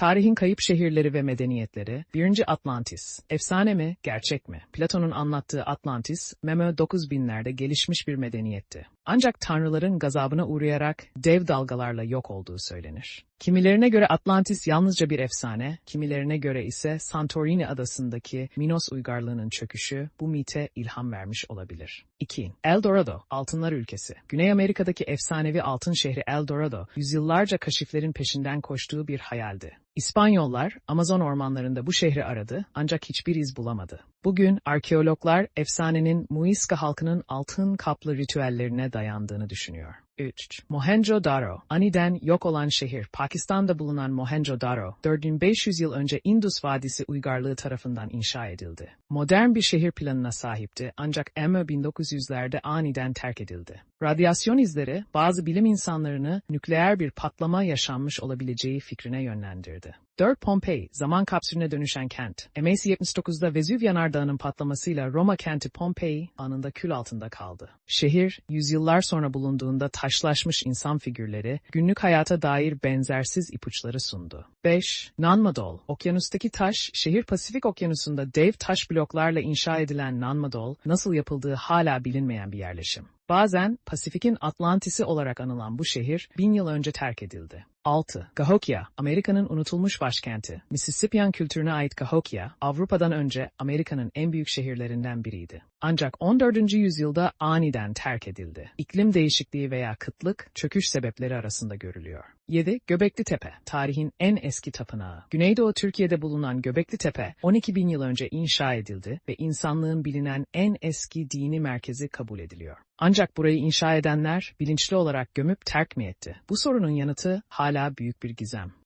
Tarihin kayıp şehirleri ve medeniyetleri, 1. Atlantis. Efsane mi, gerçek mi? Platon'un anlattığı Atlantis, Memo 9000'lerde gelişmiş bir medeniyetti. Ancak tanrıların gazabına uğrayarak dev dalgalarla yok olduğu söylenir. Kimilerine göre Atlantis yalnızca bir efsane, kimilerine göre ise Santorini adasındaki Minos uygarlığının çöküşü bu mite ilham vermiş olabilir. 2. El Dorado, Altınlar Ülkesi. Güney Amerika'daki efsanevi altın şehri El Dorado, yüzyıllarca kaşiflerin peşinden koştuğu bir hayaldi. İspanyollar Amazon ormanlarında bu şehri aradı ancak hiçbir iz bulamadı. Bugün arkeologlar efsanenin Muisca halkının altın kaplı ritüellerine dayandığını düşünüyor. 3. Mohenjo-Daro, aniden yok olan şehir, Pakistan'da bulunan Mohenjo-Daro, 4500 yıl önce Indus Vadisi uygarlığı tarafından inşa edildi. Modern bir şehir planına sahipti ancak EMÖ 1900'lerde aniden terk edildi. Radyasyon izleri bazı bilim insanlarını nükleer bir patlama yaşanmış olabileceği fikrine yönlendirdi. 4. Pompei, zaman kapsülüne dönüşen kent. MS-79'da Vezüv yanardağının patlamasıyla Roma kenti Pompei anında kül altında kaldı. Şehir, yüzyıllar sonra bulunduğunda taşlaşmış insan figürleri, günlük hayata dair benzersiz ipuçları sundu. 5. Nanmadol, okyanustaki taş, şehir Pasifik okyanusunda dev taş bloklarla inşa edilen Nanmadol, nasıl yapıldığı hala bilinmeyen bir yerleşim. Bazen Pasifik'in Atlantis'i olarak anılan bu şehir bin yıl önce terk edildi. 6. Cahokia, Amerika'nın unutulmuş başkenti. Mississippian kültürüne ait Cahokia, Avrupa'dan önce Amerika'nın en büyük şehirlerinden biriydi. Ancak 14. yüzyılda aniden terk edildi. İklim değişikliği veya kıtlık, çöküş sebepleri arasında görülüyor. 7. Göbekli Tepe, tarihin en eski tapınağı. Güneydoğu Türkiye'de bulunan Göbekli Tepe, 12 bin yıl önce inşa edildi ve insanlığın bilinen en eski dini merkezi kabul ediliyor. Ancak burayı inşa edenler bilinçli olarak gömüp terk mi etti? Bu sorunun yanıtı hala büyük bir gizem.